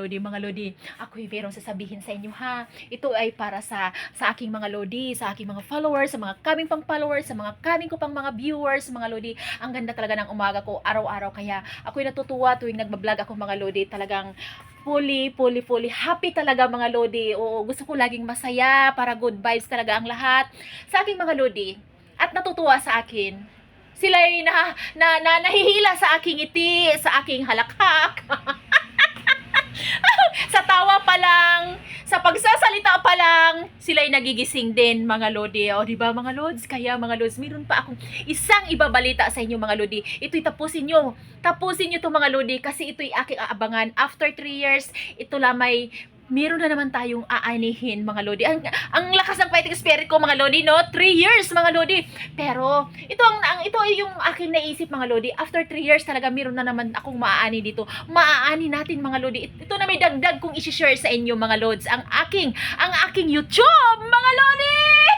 lodi, mga lodi, ako'y merong sasabihin sa inyo ha. Ito ay para sa sa aking mga lodi, sa aking mga followers, sa mga kaming pang followers, sa mga kaming ko pang mga viewers, mga lodi. Ang ganda talaga ng umaga ko araw-araw kaya ako'y natutuwa tuwing nagbablog ako mga lodi. Talagang fully, fully, fully happy talaga mga lodi. Oo, gusto ko laging masaya para good vibes talaga ang lahat sa aking mga lodi. At natutuwa sa akin sila ay na, na, na, nahihila sa aking iti, sa aking halakhak. sa tawa pa lang, sa pagsasalita pa lang, sila ay nagigising din, mga lodi. O, di ba, mga lods? Kaya, mga lods, meron pa akong isang ibabalita sa inyo, mga lodi. Ito'y tapusin nyo. Tapusin nyo to mga lodi, kasi ito'y aking aabangan. After 3 years, ito lamay meron na naman tayong aanihin, mga lodi. Ang, ang lakas ng fighting spirit ko, mga lodi, no? 3 years, mga lodi. Pero, ito ang, ang ito ay yung aking naisip, mga lodi. After 3 years, talaga meron na naman akong maaani dito. Maaani natin, mga lodi. Ito na may dagdag kong isi-share sa inyo, mga lods. Ang aking, ang aking YouTube, mga lodi!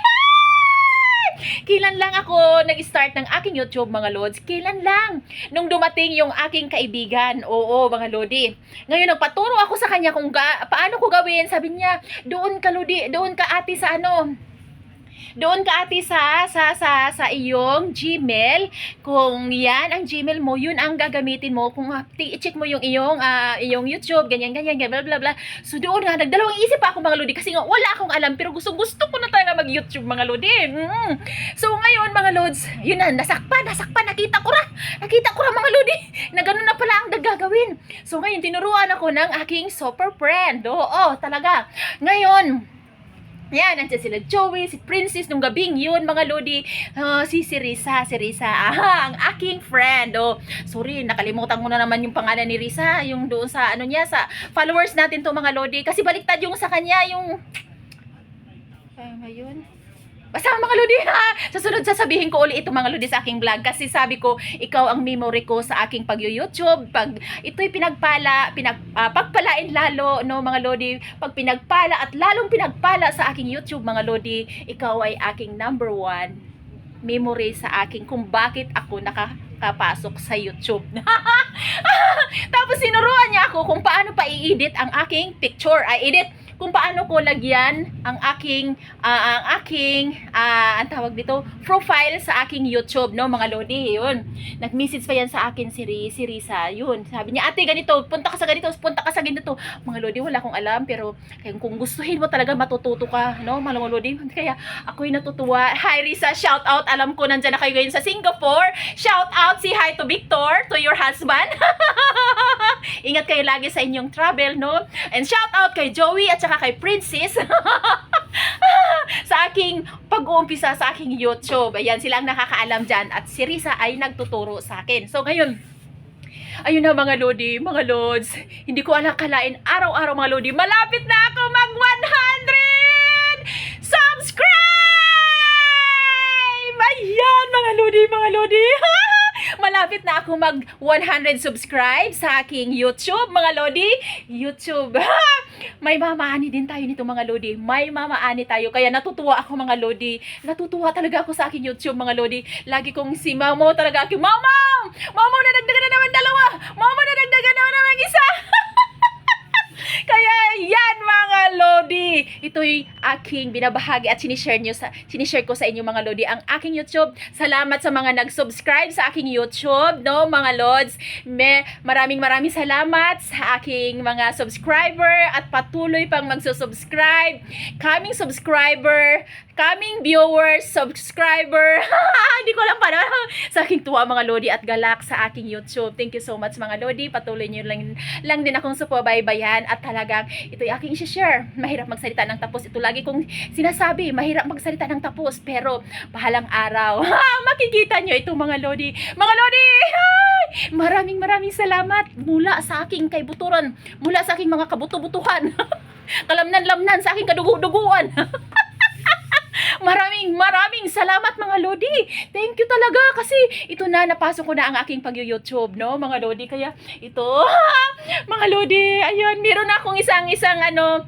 Kailan lang ako nag-start ng aking YouTube, mga lods? Kailan lang? Nung dumating yung aking kaibigan. Oo, mga lodi. Ngayon, nagpaturo ako sa kanya kung ga- paano ko gawin. Sabi niya, doon ka, lodi, doon ka ate sa ano, doon ka ate sa sa sa sa iyong Gmail. Kung yan ang Gmail mo yun ang gagamitin mo. Kung uh, i-check mo yung iyong ah, iyong YouTube ganyan ganyan ganyan bla bla bla so doon nga nagdalawang isip pa ako mga lodi kasi nga wala akong alam pero gusto gusto ko na talaga mag YouTube mga lodi. Mm. so ngayon mga lods yun na nasakpan nasakpan nakita ko ra nakita ko ra mga lodi na ganun na pala ang gagawin so ngayon tinuruan ako ng aking super friend. Oo talaga. Ngayon yan, nandiyan sila Joey, si Princess, nung gabing yun, mga lodi, ah, si si Risa, si Risa, ah, ang aking friend, oh, sorry, nakalimutan ko na naman yung pangalan ni Risa, yung doon sa, ano niya, sa followers natin to mga lodi, kasi baliktad yung sa kanya, yung, ay, ngayon, Basta mga lodi ha, sa sunod sasabihin ko uli ito mga lodi sa aking vlog kasi sabi ko ikaw ang memory ko sa aking pag-YouTube. Pag ito'y pinagpala, pinag, ah, pagpalain lalo no mga lodi, pag pinagpala at lalong pinagpala sa aking YouTube mga lodi, ikaw ay aking number one memory sa aking kung bakit ako nakakapasok sa YouTube. Tapos sinuruan niya ako kung paano pa i-edit ang aking picture. Ay, edit kung paano ko lagyan ang aking ah, ang aking ah, ang tawag dito profile sa aking YouTube no mga lodi yun. Nag-message pa yan sa akin si, si Risa yun. Sabi niya ate ganito punta ka sa ganito punta ka sa ganito. Mga lodi wala akong alam pero kaya kung gustuhin mo talaga matututo ka no mga lodi. Kaya ako'y natutuwa. Hi Risa shout out. Alam ko nandyan na kayo ngayon sa Singapore. Shout out si hi to Victor to your husband. Ingat kayo lagi sa inyong travel no? And shout out kay Joey at saka kay Princess sa aking pag-uumpisa sa aking YouTube. Ayan, silang nakakaalam dyan. At si Risa ay nagtuturo sa akin. So, ngayon, ayun na mga Lodi, mga Lods. Hindi ko alam kalain araw-araw mga Lodi. Malapit na ako mag 100 subscribe! Ayan, mga Lodi, mga Lodi. Malapit na ako mag 100 subscribe sa aking YouTube, mga Lodi. YouTube. May mamaani din tayo nito, mga Lodi. May mamaani tayo. Kaya natutuwa ako, mga Lodi. Natutuwa talaga ako sa aking YouTube, mga Lodi. Lagi kong si Mamo talaga aking, Mamo! Mamo, nadagdagan na naman dalawa! Mamo, nadagdagan na naman isa! Kaya yan mga Lodi. Ito'y aking binabahagi at sinishare, nyo sa, sinishare ko sa inyo mga Lodi ang aking YouTube. Salamat sa mga nag-subscribe sa aking YouTube, no mga Lods. Me, maraming maraming salamat sa aking mga subscriber at patuloy pang magsusubscribe. Kaming subscriber, kaming viewers, subscriber. Hindi ko alam paano. sa aking tuwa mga Lodi at galak sa aking YouTube. Thank you so much mga Lodi. Patuloy nyo lang, lang din akong suporbaybayan at talagang ito'y aking isi-share. Mahirap magsalita ng tapos. Ito lagi kong sinasabi, mahirap magsalita ng tapos. Pero bahalang araw, makikita nyo ito mga Lodi. Mga Lodi! Hi! Maraming maraming salamat mula sa aking kaibuturan, mula sa aking mga kabuto-butuhan. Kalamnan-lamnan sa aking kadugo-duguan. Maraming maraming salamat mga Lodi. Thank you talaga kasi ito na napasok ko na ang aking pag-YouTube, no, mga Lodi. Kaya ito, mga Lodi, ayun, meron akong isang isang ano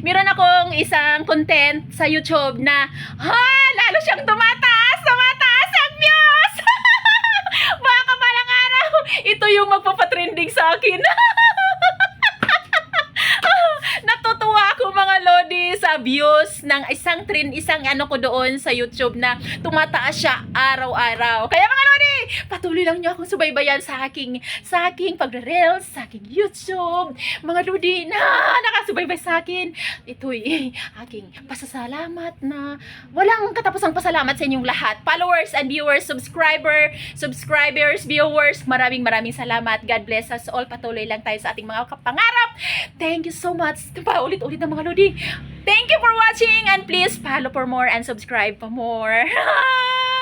Meron akong isang content sa YouTube na ha, lalo siyang tumataas, tumataas ang views. Baka palang araw, ito yung magpapatrending sa akin. sa views ng isang trend, isang ano ko doon sa YouTube na tumataas siya araw-araw. Kaya mga Lodi, patuloy lang niyo akong subaybayan sa aking, sa aking pagre-reels, sa aking YouTube. Mga Lodi na nakasubaybay sa akin. Ito'y aking pasasalamat na walang katapusang pasalamat sa inyong lahat. Followers and viewers, subscriber, subscribers, viewers, maraming maraming salamat. God bless us all. Patuloy lang tayo sa ating mga pangarap. Thank you so much. Pa ulit-ulit ng mga lodi. Thank you for watching and please follow for more and subscribe for more.